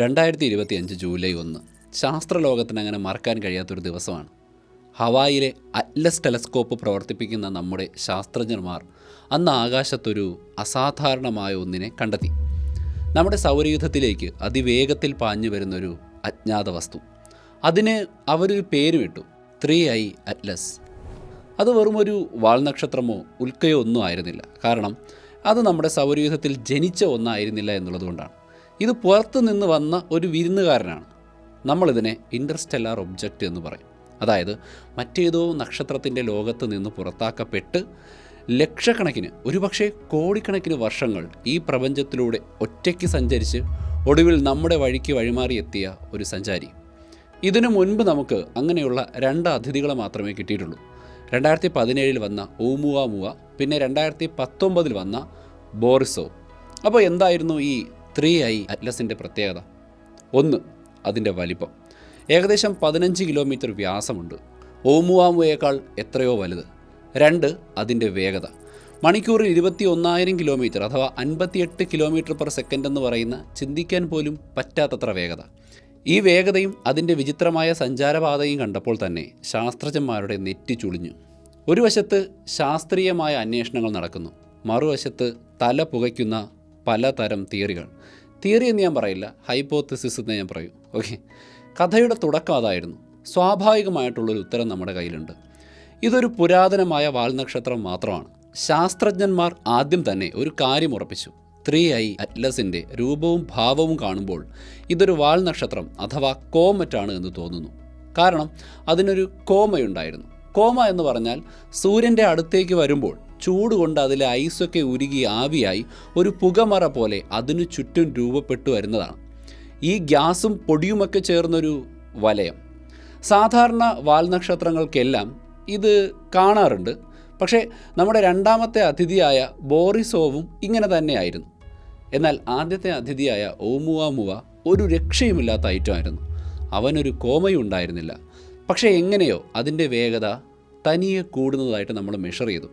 രണ്ടായിരത്തി ഇരുപത്തി അഞ്ച് ജൂലൈ ഒന്ന് ശാസ്ത്രലോകത്തിന് അങ്ങനെ മറക്കാൻ കഴിയാത്തൊരു ദിവസമാണ്. ഹവായിലെ അറ്റ്ലസ് ടെലസ്കോപ്പ് പ്രവർത്തിപ്പിക്കുന്ന നമ്മുടെ ശാസ്ത്രജ്ഞന്മാർ അന്ന് ആകാശത്തൊരു അസാധാരണമായ ഒന്നിനെ കണ്ടെത്തി. നമ്മുടെ സൗരയൂഥത്തിലേക്ക് അതിവേഗത്തിൽ പാഞ്ഞു വരുന്നൊരു അജ്ഞാത വസ്തു അതിന് അവരൊരു പേരുമിട്ടു ത്രീ ഐ അറ്റ്ലസ്. അത് വെറും ഒരു വാൾനക്ഷത്രമോ ഉൽക്കയോ ഒന്നും ആയിരുന്നില്ല. കാരണം അത് നമ്മുടെ സൗരയൂഥത്തിൽ ജനിച്ച ഒന്നായിരുന്നില്ല എന്നുള്ളതുകൊണ്ടാണ്. ഇത് പുറത്തു നിന്ന് വന്ന ഒരു വിരുന്നുകാരനാണ്. നമ്മളിതിനെ ഇന്റർസ്റ്റെല്ലാർ ഒബ്ജക്റ്റ് എന്ന് പറയും. അതായത് മറ്റേതോ നക്ഷത്രത്തിന്റെ ലോകത്ത് നിന്ന് പുറത്താക്കപ്പെട്ട് ലക്ഷക്കണക്കിന് ഒരുപക്ഷെ കോടിക്കണക്കിന് വർഷങ്ങൾ ഈ പ്രപഞ്ചത്തിലൂടെ ഒറ്റയ്ക്ക് സഞ്ചരിച്ച് ഒടുവിൽ നമ്മുടെ വഴിക്ക് വഴിമാറിയെത്തിയ ഒരു സഞ്ചാരി. ഇതിനു മുൻപ് നമുക്ക് അങ്ങനെയുള്ള രണ്ട് അതിഥികളെ മാത്രമേ കിട്ടിയിട്ടുള്ളൂ. രണ്ടായിരത്തി പതിനേഴിൽ വന്ന ഓമുവ മുവ പിന്നെ രണ്ടായിരത്തി പത്തൊമ്പതിൽ വന്ന ബോറിസോ. അപ്പോൾ എന്തായിരുന്നു ഈ ത്രീ ഐ അറ്റ്ലസിന്റെ പ്രത്യേകത. ഒന്ന് അതിന്റെ വലിപ്പം. ഏകദേശം പതിനഞ്ച് കിലോമീറ്റർ വ്യാസമുണ്ട്. ഓമുവാമുയേക്കാൾ എത്രയോ വലുത്. രണ്ട് അതിന്റെ വേഗത. മണിക്കൂറിൽ ഇരുപത്തി ഒന്നായിരം കിലോമീറ്റർ അഥവാ അൻപത്തിയെട്ട് കിലോമീറ്റർ പെർ സെക്കൻഡ് എന്ന് പറയുന്ന ചിന്തിക്കാൻ പോലും പറ്റാത്തത്ര വേഗത. ഈ വേഗതയും അതിന്റെ വിചിത്രമായ സഞ്ചാരപാതയും കണ്ടപ്പോൾ തന്നെ ശാസ്ത്രജ്ഞന്മാരുടെ നെറ്റി ചുളിഞ്ഞു. ഒരു വശത്ത് ശാസ്ത്രീയമായ അന്വേഷണങ്ങൾ നടക്കുന്നു. മറുവശത്ത് തല പുകയ്ക്കുന്ന പലതരം തിയറികൾ. തിയറി എന്ന് ഞാൻ പറയില്ല. ഹൈപ്പോത്തസിസ് എന്ന് ഞാൻ പറയും. ഓക്കെ. കഥയുടെ തുടക്കം അതായിരുന്നു. സ്വാഭാവികമായിട്ടുള്ളൊരു ഉത്തരം നമ്മുടെ കയ്യിലുണ്ട്. ഇതൊരു പുരാതനമായ വാൽനക്ഷത്രം മാത്രമാണ്. ശാസ്ത്രജ്ഞന്മാർ ആദ്യം തന്നെ ഒരു കാര്യം ഉറപ്പിച്ചു. ത്രീ ഐ അറ്റ്ലസിന്റെ രൂപവും ഭാവവും കാണുമ്പോൾ ഇതൊരു വാൽ നക്ഷത്രം അഥവാ കോമറ്റാണ് എന്ന് തോന്നുന്നു. കാരണം അതിനൊരു കോമയുണ്ടായിരുന്നു. കോമ എന്ന് പറഞ്ഞാൽ സൂര്യന്റെ അടുത്തേക്ക് വരുമ്പോൾ ചൂട് കൊണ്ട് അതിലെ ഐസൊക്കെ ഉരുകി ആവിയായി ഒരു പുകമറ പോലെ അതിനു ചുറ്റും രൂപപ്പെട്ടു വരുന്നതാണ്. ഈ ഗ്യാസും പൊടിയുമൊക്കെ ചേർന്നൊരു വലയം. സാധാരണ വാൽനക്ഷത്രങ്ങൾക്കെല്ലാം ഇത് കാണാറുണ്ട്. പക്ഷേ നമ്മുടെ രണ്ടാമത്തെ അതിഥിയായ ബോറിസോവും ഇങ്ങനെ തന്നെയായിരുന്നു. എന്നാൽ ആദ്യത്തെ അതിഥിയായ ഓമുവാമുവ ഒരു രക്ഷയുമില്ലാത്ത ഐറ്റമായിരുന്നു. അവനൊരു കോമയും ഉണ്ടായിരുന്നില്ല പക്ഷേ എങ്ങനെയോ അതിന്റെ വേഗത തനിയെ കൂടുന്നതായിട്ട് നമ്മൾ മെഷർ ചെയ്തു.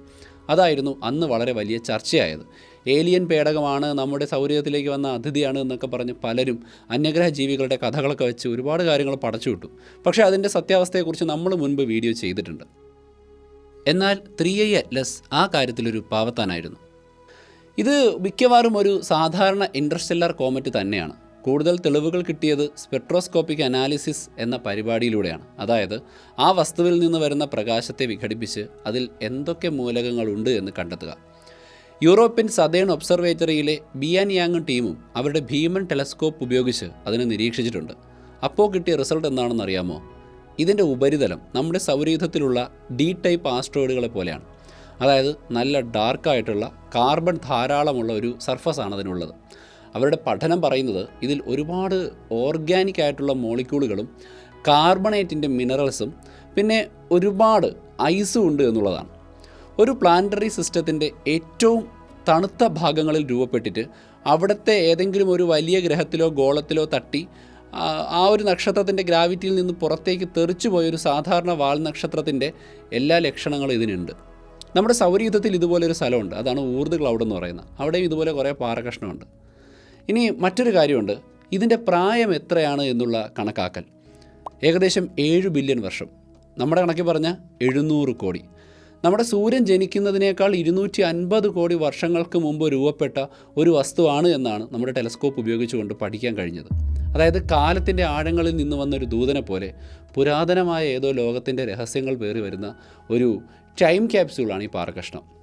അതായിരുന്നു അന്ന് വളരെ വലിയ ചർച്ചയായത്. ഏലിയൻ പേടകമാണ് നമ്മുടെ സൗരത്തിലേക്ക് വന്ന അതിഥിയാണ് എന്നൊക്കെ പറഞ്ഞ് പലരും അന്യഗ്രഹ ജീവികളുടെ കഥകളൊക്കെ വെച്ച് ഒരുപാട് കാര്യങ്ങൾ പടച്ചു വിട്ടു. പക്ഷേ അതിന്റെ സത്യാവസ്ഥയെക്കുറിച്ച് നമ്മൾ മുൻപ് വീഡിയോ ചെയ്തിട്ടുണ്ട്. എന്നാൽ ത്രീ ഐ അറ്റ്ലസ് ആ കാര്യത്തിലൊരു പാവത്താനായിരുന്നു. ഇത് മിക്കവാറും ഒരു സാധാരണ ഇൻട്രസ്റ്റെല്ലാർ കോമറ്റ് തന്നെയാണ്. കൂടുതൽ തെളിവുകൾ കിട്ടിയത് സ്പെക്ട്രോസ്കോപ്പിക് അനാലിസിസ് എന്ന പരിപാടിയിലൂടെയാണ്. അതായത് ആ വസ്തുവിൽ നിന്ന് വരുന്ന പ്രകാശത്തെ വിഘടിപ്പിച്ച് അതിൽ എന്തൊക്കെ മൂലകങ്ങളുണ്ട് എന്ന് കണ്ടെത്തുക. യൂറോപ്യൻ സതേൺ ഒബ്സർവേറ്ററിയിലെ ബിയാൻ യാങ് ടീമും അവരുടെ ഭീമൻ ടെലസ്കോപ്പ് ഉപയോഗിച്ച് അതിനെ നിരീക്ഷിച്ചിട്ടുണ്ട്. അപ്പോൾ കിട്ടിയ റിസൾട്ട് എന്താണെന്ന് അറിയാമോ? ഇതിന്റെ ഉപരിതലം നമ്മുടെ സൗരയൂഥത്തിലുള്ള ഡി ടൈപ്പ് ആസ്ട്രോയിഡുകളെ പോലെയാണ്. അതായത് നല്ല ഡാർക്കായിട്ടുള്ള കാർബൺ ധാരാളമുള്ള ഒരു സർഫസ് ആണ് അതിനുള്ളത് അവരുടെ പഠനം പറയുന്നത് ഇതിൽ ഒരുപാട് ഓർഗാനിക് ആയിട്ടുള്ള മോളിക്യൂളുകളും കാർബണേറ്റിന്റെ മിനറൽസും പിന്നെ ഒരുപാട് ഐസും ഉണ്ട് എന്നുള്ളതാണ്. ഒരു പ്ലാനറ്ററി സിസ്റ്റത്തിന്റെ ഏറ്റവും തണുത്ത ഭാഗങ്ങളിൽ രൂപപ്പെട്ടിട്ട് അവിടുത്തെ ഏതെങ്കിലും ഒരു വലിയ ഗ്രഹത്തിലോ ഗോളത്തിലോ തട്ടി ആ ഒരു നക്ഷത്രത്തിന്റെ ഗ്രാവിറ്റിയിൽ നിന്ന് പുറത്തേക്ക് തെറിച്ചു പോയൊരു സാധാരണ വാൽ നക്ഷത്രത്തിന്റെ എല്ലാ ലക്ഷണങ്ങളും ഇതിനുണ്ട്. നമ്മുടെ സൗരയുദ്ധത്തിൽ ഇതുപോലെ ഒരു സ്ഥലമുണ്ട്. അതാണ് ഊർദ് ക്ലൗഡ് എന്ന് പറയുന്നത്. അവിടെയും ഇതുപോലെ കുറേ പാറകഷ്ണമുണ്ട് ഇനി മറ്റൊരു കാര്യമുണ്ട്. ഇതിന്റെ പ്രായം എത്രയാണ് എന്നുള്ള കണക്കാക്കൽ. ഏകദേശം ഏഴ് ബില്യൺ വർഷം. നമ്മുടെ കണക്കിൽ പറഞ്ഞാൽ എഴുന്നൂറ് കോടി. നമ്മുടെ സൂര്യൻ ജനിക്കുന്നതിനേക്കാൾ ഇരുന്നൂറ്റി അൻപത് കോടി വർഷങ്ങൾക്ക് മുമ്പ് രൂപപ്പെട്ട ഒരു വസ്തുവാണ് എന്നാണ് നമ്മുടെ ടെലസ്കോപ്പ് ഉപയോഗിച്ചുകൊണ്ട് പഠിക്കാൻ കഴിഞ്ഞത്. അതായത് കാലത്തിന്റെ ആഴങ്ങളിൽ നിന്ന് വന്ന ഒരു ദൂതനെ പോലെ പുരാതനമായ ഏതോ ലോകത്തിന്റെ രഹസ്യങ്ങൾ പേറി വരുന്ന ഒരു ടൈം ക്യാപ്സ്യൂളാണ് ഈ പാറകഷ്ണം.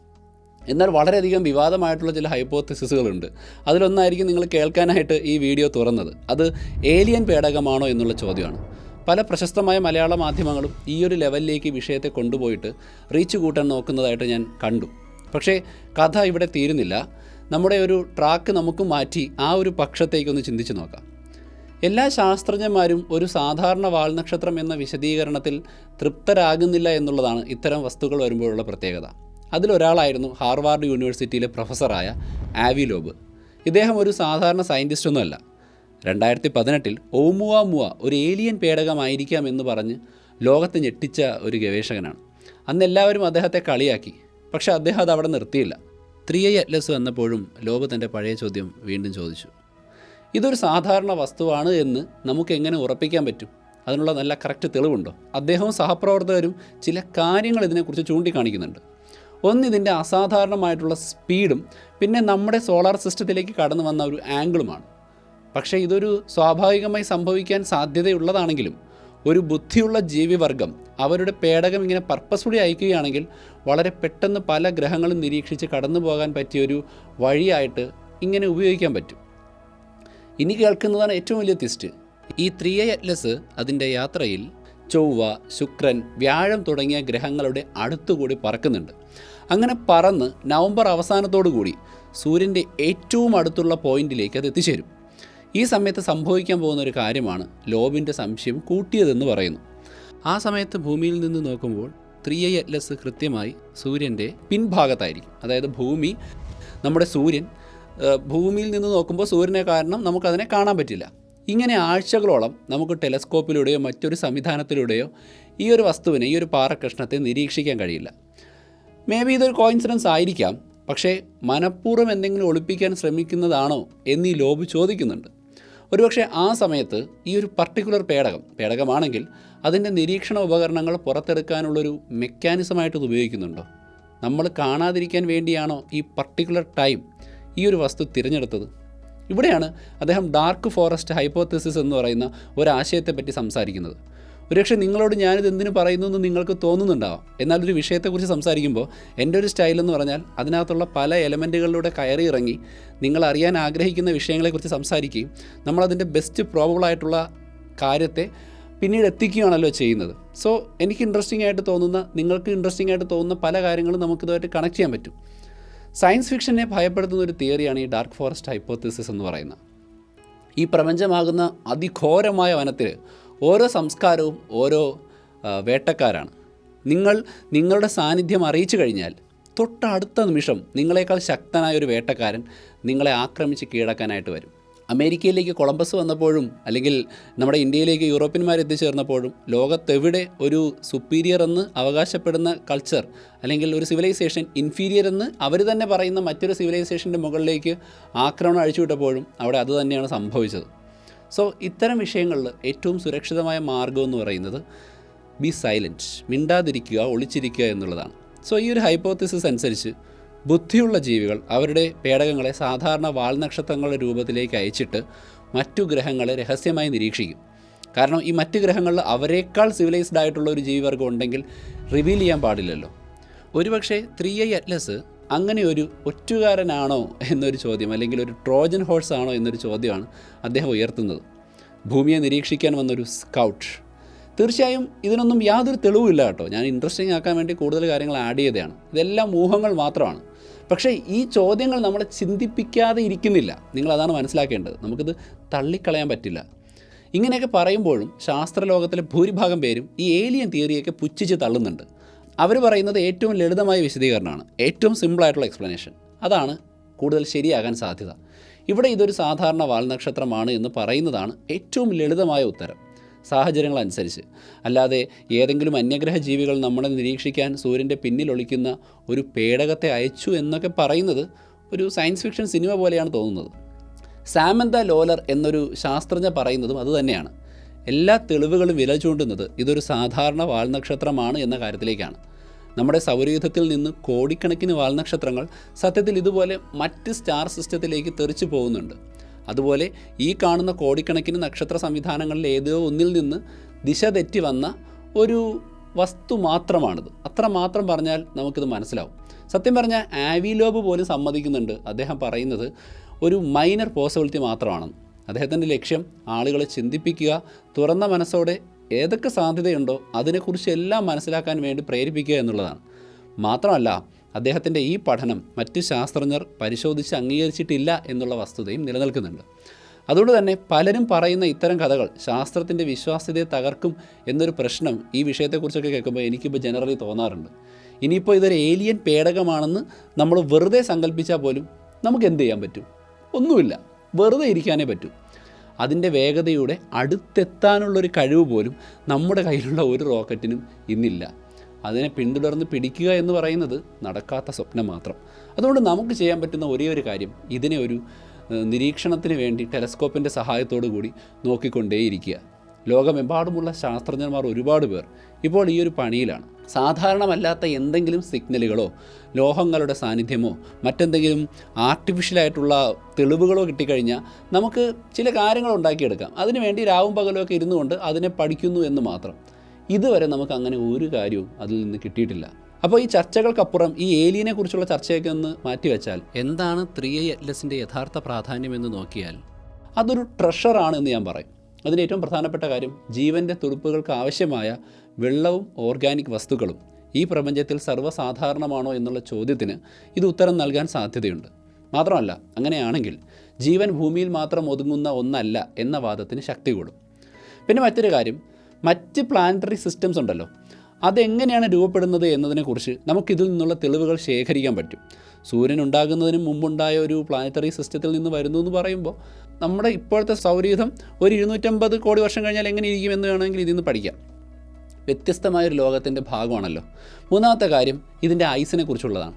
എന്നാൽ വളരെയധികം വിവാദമായിട്ടുള്ള ചില ഹൈപ്പോത്തസിസുകളുണ്ട് അതിലൊന്നായിരിക്കും നിങ്ങൾ കേൾക്കാനായിട്ട് ഈ വീഡിയോ തുറന്നത്. അത് ഏലിയൻ പേടകമാണോ എന്നുള്ള ചോദ്യമാണ്. പല പ്രശസ്തമായ മലയാള മാധ്യമങ്ങളും ഈ ഒരു ലെവലിലേക്ക് വിഷയത്തെ കൊണ്ടുപോയിട്ട് റീച്ച് കൂട്ടാൻ നോക്കുന്നതായിട്ട് ഞാൻ കണ്ടു. പക്ഷേ കഥ ഇവിടെ തീരുന്നില്ല. നമ്മുടെ ഒരു ട്രാക്ക് നമുക്ക് മാറ്റി ആ ഒരു പക്ഷത്തേക്കൊന്ന് ചിന്തിച്ച് നോക്കാം. എല്ലാ ശാസ്ത്രജ്ഞന്മാരും ഒരു സാധാരണ വാൽനക്ഷത്രം എന്ന വിശദീകരണത്തിൽ തൃപ്തരാകുന്നില്ല എന്നുള്ളതാണ് ഇത്തരം വസ്തുക്കൾ വരുമ്പോഴുള്ള പ്രത്യേകത. അതിലൊരാളായിരുന്നു ഹാർവാർഡ് യൂണിവേഴ്സിറ്റിയിലെ പ്രൊഫസറായ ആവി ലോബ്. ഇദ്ദേഹം ഒരു സാധാരണ സയന്റിസ്റ്റൊന്നുമല്ല രണ്ടായിരത്തി പതിനെട്ടിൽ ഓമുവ മുവ ഒരു ഏലിയൻ പേടകമായിരിക്കാം എന്ന് പറഞ്ഞ് ലോകത്തെ ഞെട്ടിച്ച ഒരു ഗവേഷകനാണ്. അന്ന് എല്ലാവരും അദ്ദേഹത്തെ കളിയാക്കി. പക്ഷേ അദ്ദേഹം അത് അവിടെ നിർത്തിയില്ല. ത്രീ ഐ അറ്റ്ലസ് വന്നപ്പോഴും ലോബ് തന്റെ പഴയ ചോദ്യം വീണ്ടും ചോദിച്ചു. ഇതൊരു സാധാരണ വസ്തുവാണ് എന്ന് നമുക്ക് എങ്ങനെ ഉറപ്പിക്കാൻ പറ്റും? അതിനുള്ള നല്ല കറക്റ്റ് തെളിവുണ്ടോ? അദ്ദേഹവും സഹപ്രവർത്തകരും ചില കാര്യങ്ങൾ ഇതിനെക്കുറിച്ച് ചൂണ്ടിക്കാണിക്കുന്നുണ്ട്. ഒന്ന് ഇതിന്റെ അസാധാരണമായിട്ടുള്ള സ്പീഡും പിന്നെ നമ്മുടെ സോളാർ സിസ്റ്റത്തിലേക്ക് കടന്നു വന്ന ഒരു ആംഗിളുമാണ്. പക്ഷേ ഇതൊരു സ്വാഭാവികമായി സംഭവിക്കാൻ സാധ്യതയുള്ളതാണെങ്കിലും ഒരു ബുദ്ധിയുള്ള ജീവിവർഗം അവരുടെ പേടകം ഇങ്ങനെ പർപ്പസ്ഫുള്ളി അയക്കുകയാണെങ്കിൽ വളരെ പെട്ടെന്ന് പല ഗ്രഹങ്ങളും നിരീക്ഷിച്ച് കടന്നു പോകാൻ പറ്റിയൊരു വഴിയായിട്ട് ഇങ്ങനെ ഉപയോഗിക്കാൻ പറ്റും. ഇനി കേൾക്കുന്നതാണ് ഏറ്റവും വലിയ തിസ്റ്റ് ഈ ത്രീ അറ്റ്ലസ് അതിന്റെ യാത്രയിൽ ചൊവ്വ ശുക്രൻ വ്യാഴം തുടങ്ങിയ ഗ്രഹങ്ങളുടെ അടുത്തുകൂടി പറക്കുന്നുണ്ട്. അങ്ങനെ പറന്ന് നവംബർ അവസാനത്തോടു കൂടി സൂര്യന്റെ ഏറ്റവും അടുത്തുള്ള പോയിന്റിലേക്ക് അത് എത്തിച്ചേരും. ഈ സമയത്ത് സംഭവിക്കാൻ പോകുന്ന ഒരു കാര്യമാണ് ലോബിന്റെ സംശയം കൂട്ടിയതെന്ന് പറയുന്നു. ആ സമയത്ത് ഭൂമിയിൽ നിന്ന് നോക്കുമ്പോൾ ത്രീ ഐ അറ്റ്ലസ് കൃത്യമായി സൂര്യന്റെ പിൻഭാഗത്തായിരിക്കും. അതായത് ഭൂമി നമ്മുടെ സൂര്യൻ ഭൂമിയിൽ നിന്ന് നോക്കുമ്പോൾ സൂര്യനെ കാരണം നമുക്കതിനെ കാണാൻ പറ്റില്ല. ഇങ്ങനെ ആഴ്ചകളോളം നമുക്ക് ടെലസ്കോപ്പിലൂടെയോ മറ്റൊരു സംവിധാനത്തിലൂടെയോ ഈ ഒരു വസ്തുവിനെ ഈ ഒരു പാറകൃഷ്ണത്തെ നിരീക്ഷിക്കാൻ കഴിയില്ല. മേ ബി ഇതൊരു കോയിൻസിഡൻസ് ആയിരിക്കാം. പക്ഷേ മനഃപൂർവം എന്തെങ്കിലും ഒളിപ്പിക്കാൻ ശ്രമിക്കുന്നതാണോ എന്ന് ലോബ് ചോദിക്കുന്നുണ്ട്. ഒരുപക്ഷെ ആ സമയത്ത് ഈ ഒരു പർട്ടിക്കുലർ പേടകം പേടകമാണെങ്കിൽ അതിന്റെ നിരീക്ഷണ ഉപകരണങ്ങൾ പുറത്തെടുക്കാനുള്ളൊരു മെക്കാനിസമായിട്ട് ഇത് ഉപയോഗിക്കുന്നുണ്ടോ? നമ്മൾ കാണാതിരിക്കാൻ വേണ്ടിയാണോ ഈ പർട്ടിക്കുലർ ടൈം ഈ ഒരു വസ്തു തിരഞ്ഞെടുത്തത്? ഇവിടെയാണ് അദ്ദേഹം ഡാർക്ക് ഫോറസ്റ്റ് ഹൈപ്പോത്തസിസ് എന്ന് പറയുന്ന ഒരാശയത്തെപ്പറ്റി സംസാരിക്കുന്നത്. ഒരുപക്ഷെ നിങ്ങളോട് ഞാനിത് എന്തിനു പറയുന്നു എന്ന് നിങ്ങൾക്ക് തോന്നുന്നുണ്ടാവാം. എന്നാൽ ഒരു വിഷയത്തെക്കുറിച്ച് സംസാരിക്കുമ്പോൾ എന്റെ ഒരു സ്റ്റൈൽ എന്ന് പറഞ്ഞാൽ അതിനകത്തുള്ള പല എലമെന്റുകളിലൂടെ കയറി ഇറങ്ങി നിങ്ങൾ അറിയാൻ ആഗ്രഹിക്കുന്ന വിഷയങ്ങളെക്കുറിച്ച് സംസാരിക്കുകയും നമ്മളതിന്റെ ബെസ്റ്റ് പ്രോബിളായിട്ടുള്ള കാര്യത്തെ പിന്നീട് എത്തിക്കുകയാണല്ലോ ചെയ്യുന്നത്. സോ എനിക്ക് ഇൻട്രസ്റ്റിംഗ് ആയിട്ട് തോന്നുന്ന നിങ്ങൾക്ക് ഇൻട്രസ്റ്റിംഗ് ആയിട്ട് തോന്നുന്ന പല കാര്യങ്ങളും നമുക്കിതുമായിട്ട് കണക്ട് ചെയ്യാൻ പറ്റും. സയൻസ് ഫിക്ഷനെ ഭയപ്പെടുത്തുന്ന ഒരു തിയറിയാണ് ഈ ഡാർക്ക് ഫോറസ്റ്റ് ഹൈപ്പോത്തിസിസ് എന്ന് പറയുന്നത്. ഈ പ്രപഞ്ചമാകുന്ന അതിഘോരമായ വനത്തിൽ ഓരോ സംസ്കാരവും ഓരോ വേട്ടക്കാരാണ്. നിങ്ങൾ നിങ്ങളുടെ സാന്നിധ്യം അറിയിച്ചു കഴിഞ്ഞാൽ തൊട്ടടുത്ത നിമിഷം നിങ്ങളെക്കാൾ ശക്തനായ ഒരു വേട്ടക്കാരൻ നിങ്ങളെ ആക്രമിച്ച് കീഴടക്കാനായിട്ട് വരും. അമേരിക്കയിലേക്ക് കൊളംബസ് വന്നപ്പോഴും അല്ലെങ്കിൽ നമ്മുടെ ഇന്ത്യയിലേക്ക് യൂറോപ്യന്മാർ എത്തിച്ചേർന്നപ്പോഴും ലോകത്തെവിടെ ഒരു സുപ്പീരിയർ എന്ന് അവകാശപ്പെടുന്ന കൾച്ചർ അല്ലെങ്കിൽ ഒരു സിവിലൈസേഷൻ ഇൻഫീരിയർ എന്ന് അവർ തന്നെ പറയുന്ന മറ്റൊരു സിവിലൈസേഷന്റെ മുകളിലേക്ക് ആക്രമണം അഴിച്ചുവിട്ടപ്പോഴും അവിടെ അതുതന്നെയാണ് സംഭവിച്ചത്. സോ ഇത്തരം വിഷയങ്ങളിൽ ഏറ്റവും സുരക്ഷിതമായ മാർഗം എന്ന് പറയുന്നത് ബി സൈലന്റ് മിണ്ടാതിരിക്കുക ഒളിച്ചിരിക്കുക എന്നുള്ളതാണ്. സോ ഈ ഒരു ഹൈപ്പോത്തിസിസ് അനുസരിച്ച് ബുദ്ധിയുള്ള ജീവികൾ അവരുടെ പേടകങ്ങളെ സാധാരണ വാൽനക്ഷത്രങ്ങളുടെ രൂപത്തിലേക്ക് അയച്ചിട്ട് മറ്റു ഗ്രഹങ്ങളെ രഹസ്യമായി നിരീക്ഷിക്കും. കാരണം ഈ മറ്റ് ഗ്രഹങ്ങളിൽ അവരെക്കാൾ സിവിലൈസ്ഡ് ആയിട്ടുള്ള ഒരു ജീവിവർഗം ഉണ്ടെങ്കിൽ റിവീൽ ചെയ്യാൻ പാടില്ലല്ലോ. ഒരുപക്ഷെ ത്രീ ഐ അറ്റ്ലസ് അങ്ങനെ ഒരു ഒറ്റുകാരനാണോ എന്നൊരു ചോദ്യം അല്ലെങ്കിൽ ഒരു ട്രോജൻ ഹോഴ്സ് ആണോ എന്നൊരു ചോദ്യമാണ് അദ്ദേഹം ഉയർത്തുന്നത്. ഭൂമിയെ നിരീക്ഷിക്കാൻ വന്നൊരു സ്കൗട്ട്. തീർച്ചയായും ഇതിനൊന്നും യാതൊരു തെളിവുമില്ല കേട്ടോ. ഞാൻ ഇൻട്രസ്റ്റിംഗ് ആക്കാൻ വേണ്ടി കൂടുതൽ കാര്യങ്ങൾ ആഡ് ചെയ്തതാണ്. ഇതെല്ലാം ഊഹങ്ങൾ മാത്രമാണ്. പക്ഷേ ഈ ചോദ്യങ്ങൾ നമ്മളെ ചിന്തിപ്പിക്കാതെ ഇരിക്കുന്നില്ല. നിങ്ങളതാണ് മനസ്സിലാക്കേണ്ടത്. നമുക്കിത് തള്ളിക്കളയാൻ പറ്റില്ല. ഇങ്ങനെയൊക്കെ പറയുമ്പോഴും ശാസ്ത്രലോകത്തിലെ ഭൂരിഭാഗം പേരും ഈ ഏലിയൻ തിയറിയൊക്കെ പുച്ഛിച്ച് തള്ളുന്നുണ്ട്. അവർ പറയുന്നത് ഏറ്റവും ലളിതമായ വിശദീകരണമാണ്. ഏറ്റവും സിമ്പിളായിട്ടുള്ള എക്സ്പ്ലനേഷൻ അതാണ് കൂടുതൽ ശരിയാകാൻ സാധ്യത. ഇവിടെ ഇതൊരു സാധാരണ വാൽനക്ഷത്രമാണ് എന്ന് പറയുന്നതാണ് ഏറ്റവും ലളിതമായ ഉത്തരം. സാഹചര്യങ്ങൾ അനുസരിച്ച് അല്ലാതെ ഏതെങ്കിലും അന്യഗ്രഹ ജീവികൾ നമ്മളെ നിരീക്ഷിക്കാൻ സൂര്യന്റെ പിന്നിൽ ഒളിക്കുന്ന ഒരു പേടകത്തെ അയച്ചു എന്നൊക്കെ പറയുന്നത് ഒരു സയൻസ് ഫിക്ഷൻ സിനിമ പോലെയാണ് തോന്നുന്നത്. സാമന്ത ലോലർ എന്നൊരു ശാസ്ത്രജ്ഞ പറയുന്നതും അതുതന്നെയാണ് എല്ലാ തെളിവുകളും വില ചൂണ്ടുന്നത് ഇതൊരു സാധാരണ വാൽനക്ഷത്രമാണ് എന്ന കാര്യത്തിലേക്കാണ്. നമ്മുടെ സൗരയൂഥത്തിൽ നിന്ന് കോടിക്കണക്കിന് വാൽനക്ഷത്രങ്ങൾ സത്യത്തിൽ ഇതുപോലെ മറ്റ് സ്റ്റാർ സിസ്റ്റത്തിലേക്ക് തെറിച്ചു പോകുന്നുണ്ട്. അതുപോലെ ഈ കാണുന്ന കോടിക്കണക്കിന് നക്ഷത്ര സംവിധാനങ്ങളിൽ ഏതോ ഒന്നിൽ നിന്ന് ദിശ തെറ്റി വന്ന ഒരു വസ്തു മാത്രമാണിത്. അത്ര മാത്രം പറഞ്ഞാൽ നമുക്കിത് മനസ്സിലാവും. സത്യം പറഞ്ഞാൽ ആവിലോബ് പോലും സമ്മതിക്കുന്നുണ്ട്. അദ്ദേഹം പറയുന്നത് ഒരു മൈനർ പോസിബിലിറ്റി മാത്രമാണെന്ന് അദ്ദേഹത്തിന്റെ ലക്ഷ്യം ആളുകളെ ചിന്തിപ്പിക്കുക തുറന്ന മനസ്സോടെ ഏതൊക്കെ സാധ്യതയുണ്ടോ അതിനെക്കുറിച്ച് എല്ലാം മനസ്സിലാക്കാൻ വേണ്ടി പ്രേരിപ്പിക്കുക എന്നുള്ളതാണ്. മാത്രമല്ല അദ്ദേഹത്തിന്റെ ഈ പഠനം മറ്റ് ശാസ്ത്രജ്ഞർ പരിശോധിച്ച് അംഗീകരിച്ചിട്ടില്ല എന്നുള്ള വസ്തുതയും നിലനിൽക്കുന്നുണ്ട്. അതുകൊണ്ട് തന്നെ പലരും പറയുന്ന ഇത്തരം കഥകൾ ശാസ്ത്രത്തിന്റെ വിശ്വാസ്യതയെ തകർക്കും എന്നൊരു പ്രശ്നം ഈ വിഷയത്തെക്കുറിച്ചൊക്കെ കേൾക്കുമ്പോൾ എനിക്കിപ്പോൾ ജനറലി തോന്നാറുണ്ട്. ഇനിയിപ്പോൾ ഇതൊരു ഏലിയൻ പേടകമാണെന്ന് നമ്മൾ വെറുതെ സങ്കല്പിച്ചാൽ പോലും നമുക്ക് എന്ത് ചെയ്യാൻ പറ്റും? ഒന്നുമില്ല. വെറുതെ ഇരിക്കാനേ പറ്റൂ. അതിന്റെ വേഗതയുടെ അടുത്തെത്താനുള്ളൊരു കഴിവ് പോലും നമ്മുടെ കയ്യിലുള്ള ഒരു റോക്കറ്റിനും ഇന്നില്ല. അതിനെ പിന്തുടർന്ന് പിടിക്കുക എന്ന് പറയുന്നത് നടക്കാത്ത സ്വപ്നം മാത്രം. അതുകൊണ്ട് നമുക്ക് ചെയ്യാൻ പറ്റുന്ന ഒരേ ഒരു കാര്യം ഇതിനെ ഒരു നിരീക്ഷണത്തിന് വേണ്ടി ടെലസ്കോപ്പിന്റെ സഹായത്തോടു കൂടി നോക്കിക്കൊണ്ടേയിരിക്കുക. ലോകമെമ്പാടുമുള്ള ശാസ്ത്രജ്ഞന്മാർ ഒരുപാട് പേർ ഇപ്പോൾ ഈ ഒരു പണിയിലാണ്. സാധാരണമല്ലാത്ത എന്തെങ്കിലും സിഗ്നലുകളോ ലോഹങ്ങളുടെ സാന്നിധ്യമോ മറ്റെന്തെങ്കിലും ആർട്ടിഫിഷ്യലായിട്ടുള്ള തെളിവുകളോ കിട്ടിക്കഴിഞ്ഞാൽ നമുക്ക് ചില കാര്യങ്ങൾ ഉണ്ടാക്കിയെടുക്കാം. അതിനുവേണ്ടി രാവും പകലും ഒക്കെ ഇരുന്നു കൊണ്ട് അതിനെ പഠിക്കുന്നു എന്ന് മാത്രം. ഇതുവരെ നമുക്ക് അങ്ങനെ ഒരു കാര്യവും അതിൽ നിന്ന് കിട്ടിയിട്ടില്ല. അപ്പോൾ ഈ ചർച്ചകൾക്കപ്പുറം ഈ ഏലിയനെ കുറിച്ചുള്ള ചർച്ചയൊക്കെ ഒന്ന് മാറ്റിവെച്ചാൽ എന്താണ് ത്രീ എ യഥാർത്ഥ പ്രാധാന്യം എന്ന് നോക്കിയാൽ അതൊരു ട്രഷറാണ് എന്ന് ഞാൻ പറയും. അതിന് ഏറ്റവും പ്രധാനപ്പെട്ട കാര്യം ജീവന്റെ തുടുപ്പുകൾക്ക് ആവശ്യമായ വെള്ളവും ഓർഗാനിക് വസ്തുക്കളും ഈ പ്രപഞ്ചത്തിൽ സർവസാധാരണമാണോ എന്നുള്ള ചോദ്യത്തിന് ഇത് ഉത്തരം നൽകാൻ സാധ്യതയുണ്ട്. മാത്രമല്ല അങ്ങനെയാണെങ്കിൽ ജീവൻ ഭൂമിയിൽ മാത്രം ഒതുങ്ങുന്ന ഒന്നല്ല എന്ന വാദത്തിന് ശക്തി കൂടും. പിന്നെ മറ്റൊരു കാര്യം മറ്റ് പ്ലാനറ്ററി സിസ്റ്റംസ് ഉണ്ടല്ലോ അതെങ്ങനെയാണ് രൂപപ്പെടുന്നത് എന്നതിനെക്കുറിച്ച് നമുക്കിതിൽ നിന്നുള്ള തെളിവുകൾ ശേഖരിക്കാൻ പറ്റും. സൂര്യൻ ഉണ്ടാകുന്നതിന് മുമ്പുണ്ടായ ഒരു പ്ലാനറ്ററി സിസ്റ്റത്തിൽ നിന്ന് വരുന്നു എന്ന് പറയുമ്പോൾ നമ്മുടെ ഇപ്പോഴത്തെ സൗരയുധം ഒരു ഇരുന്നൂറ്റമ്പത് കോടി വർഷം കഴിഞ്ഞാൽ എങ്ങനെ ഇരിക്കും എന്ന് വേണമെങ്കിൽ ഇതിൽ നിന്ന് പഠിക്കാം. വ്യത്യസ്തമായൊരു ലോകത്തിന്റെ ഭാഗമാണല്ലോ. മൂന്നാമത്തെ കാര്യം ഇതിന്റെ ഐസിനെ കുറിച്ചുള്ളതാണ്.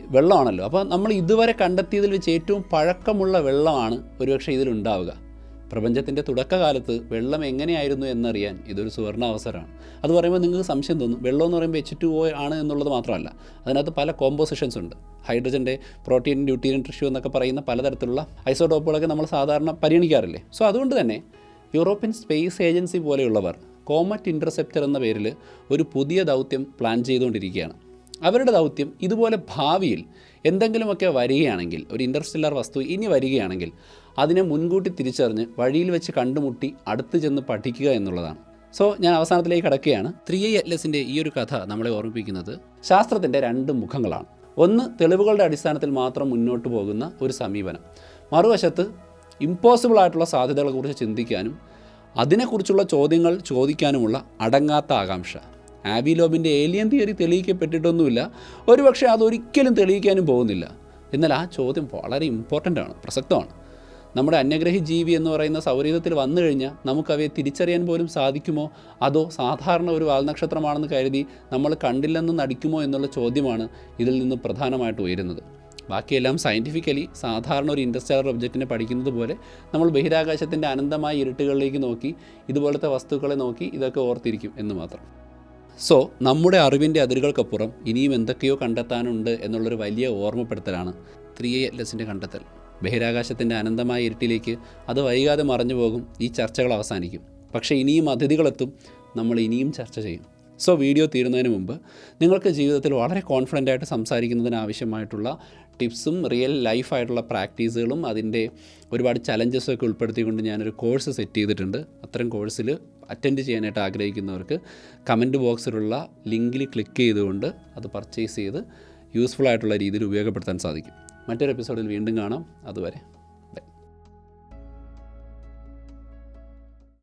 വെള്ളമാണല്ലോ. അപ്പോൾ നമ്മൾ ഇതുവരെ കണ്ടെത്തിയതിൽ വെച്ച് ഏറ്റവും പഴക്കമുള്ള വെള്ളമാണ് ഒരുപക്ഷെ ഇതിലുണ്ടാവുക. പ്രപഞ്ചത്തിന്റെ തുടക്കകാലത്ത് വെള്ളം എങ്ങനെയായിരുന്നു എന്നറിയാൻ ഇതൊരു സുവർണ അവസരമാണ്. അത് പറയുമ്പോൾ നിങ്ങൾക്ക് സംശയം തോന്നും വെള്ളം എന്ന് പറയുമ്പോൾ എച്ച് ടു ഒ ആണ് എന്നുള്ളത് മാത്രമല്ല അതിനകത്ത് പല കോമ്പോസിഷൻസ് ഉണ്ട്. ഹൈഡ്രജന്റെ പ്രോട്ടീൻ ഡ്യൂട്ടീരിയൻ ടിഷ്യൂ എന്നൊക്കെ പറയുന്ന പലതരത്തിലുള്ള ഐസോടോപ്പുകളൊക്കെ നമ്മൾ സാധാരണ പരിഗണിക്കാറില്ലേ? സോ അതുകൊണ്ട് തന്നെ യൂറോപ്യൻ സ്പേസ് ഏജൻസി പോലെയുള്ളവർ കോമറ്റ് ഇന്റർസെപ്റ്റർ എന്ന പേരിൽ ഒരു പുതിയ ദൗത്യം പ്ലാൻ ചെയ്തുകൊണ്ടിരിക്കുകയാണ്. അവരുടെ ദൗത്യം ഇതുപോലെ ഭാവിയിൽ എന്തെങ്കിലുമൊക്കെ വരികയാണെങ്കിൽ ഒരു ഇന്റർസ്റ്റെല്ലാർ വസ്തു ഇനി വരികയാണെങ്കിൽ അതിനെ മുൻകൂട്ടി തിരിച്ചറിഞ്ഞ് വഴിയിൽ വെച്ച് കണ്ടുമുട്ടി അടുത്ത് ചെന്ന് പഠിക്കുക എന്നുള്ളതാണ്. സോ ഞാൻ അവസാനത്തിലേക്ക് കടക്കുകയാണ്. ത്രീ ഐ അറ്റ്ലസിന്റെ ഈ ഒരു കഥ നമ്മളെ ഓർമ്മിപ്പിക്കുന്നത് ശാസ്ത്രത്തിന്റെ രണ്ട് മുഖങ്ങളാണ്. ഒന്ന് തെളിവുകളുടെ അടിസ്ഥാനത്തിൽ മാത്രം മുന്നോട്ട് പോകുന്ന ഒരു സമീപനം. മറുവശത്ത് ഇമ്പോസിബിൾ ആയിട്ടുള്ള സാധ്യതകളെക്കുറിച്ച് ചിന്തിക്കാനും അതിനെക്കുറിച്ചുള്ള ചോദ്യങ്ങൾ ചോദിക്കാനുമുള്ള അടങ്ങാത്ത ആകാംക്ഷ. ആബിലോബിന്റെ ഏലിയൻ തിയറി തെളിയിക്കപ്പെട്ടിട്ടൊന്നുമില്ല. ഒരുപക്ഷെ അതൊരിക്കലും തെളിയിക്കാനും പോകുന്നില്ല. എന്നാൽ ആ ചോദ്യം വളരെ ഇമ്പോർട്ടന്റ് ആണ് പ്രസക്തമാണ്. നമ്മുടെ അന്യഗ്രഹി ജീവി എന്ന് പറയുന്ന സൗരീതത്തിൽ വന്നു കഴിഞ്ഞാൽ നമുക്കവയെ തിരിച്ചറിയാൻ പോലും സാധിക്കുമോ? അതോ സാധാരണ ഒരു വാൽനക്ഷത്രമാണെന്ന് കരുതി നമ്മൾ കണ്ടില്ലെന്ന് നടിക്കുമോ എന്നുള്ള ചോദ്യമാണ് ഇതിൽ നിന്ന് പ്രധാനമായിട്ട് ഉയരുന്നത്. ബാക്കിയെല്ലാം സയന്റിഫിക്കലി സാധാരണ ഒരു ഇൻഡസ്ട്രിയൽ ഒബ്ജക്റ്റിനെ പഠിക്കുന്നത് പോലെ നമ്മൾ ബഹിരാകാശത്തിന്റെ അനന്തമായ ഇരുട്ടുകളിലേക്ക് നോക്കി ഇതുപോലത്തെ വസ്തുക്കളെ നോക്കി ഇതൊക്കെ ഓർത്തിരിക്കും എന്ന് മാത്രം. സോ നമ്മുടെ അറിവിന്റെ അതിരുകൾക്കപ്പുറം ഇനിയും എന്തൊക്കെയോ കണ്ടെത്താനുണ്ട് എന്നുള്ളൊരു വലിയ ഓർമ്മപ്പെടുത്തലാണ് ത്രീ എ എല്ലസിന്റെ കണ്ടെത്തൽ. ബഹിരാകാശത്തിന്റെ അനന്തമായ ഇരുട്ടിലേക്ക് അത് വൈകാതെ മറഞ്ഞു പോകും. ഈ ചർച്ചകൾ അവസാനിക്കും. പക്ഷേ ഇനിയും അതിഥികളെത്തും. നമ്മൾ ഇനിയും ചർച്ച ചെയ്യും. സോ വീഡിയോ തീരുന്നതിന് മുമ്പ് നിങ്ങൾക്ക് ജീവിതത്തിൽ വളരെ കോൺഫിഡന്റ് ആയിട്ട് സംസാരിക്കുന്നതിന് ആവശ്യമായിട്ടുള്ള ടിപ്സും റിയൽ ലൈഫായിട്ടുള്ള പ്രാക്ടീസുകളും അതിന്റെ ഒരുപാട് ചലഞ്ചസും ഒക്കെ ഉൾപ്പെടുത്തിക്കൊണ്ട് ഞാനൊരു കോഴ്സ് സെറ്റ് ചെയ്തിട്ടുണ്ട്. അത്തരം കോഴ്സിൽ അറ്റൻഡ് ചെയ്യാനായിട്ട് ആഗ്രഹിക്കുന്നവർക്ക് കമന്റ് ബോക്സിലുള്ള ലിങ്കിൽ ക്ലിക്ക് ചെയ്തുകൊണ്ട് അത് പർച്ചേസ് ചെയ്ത് യൂസ്ഫുൾ ആയിട്ടുള്ള രീതിയിൽ ഉപയോഗപ്പെടുത്താൻ സാധിക്കും. മറ്റൊരു എപ്പിസോഡിൽ വീണ്ടും കാണാം. അതുവരെ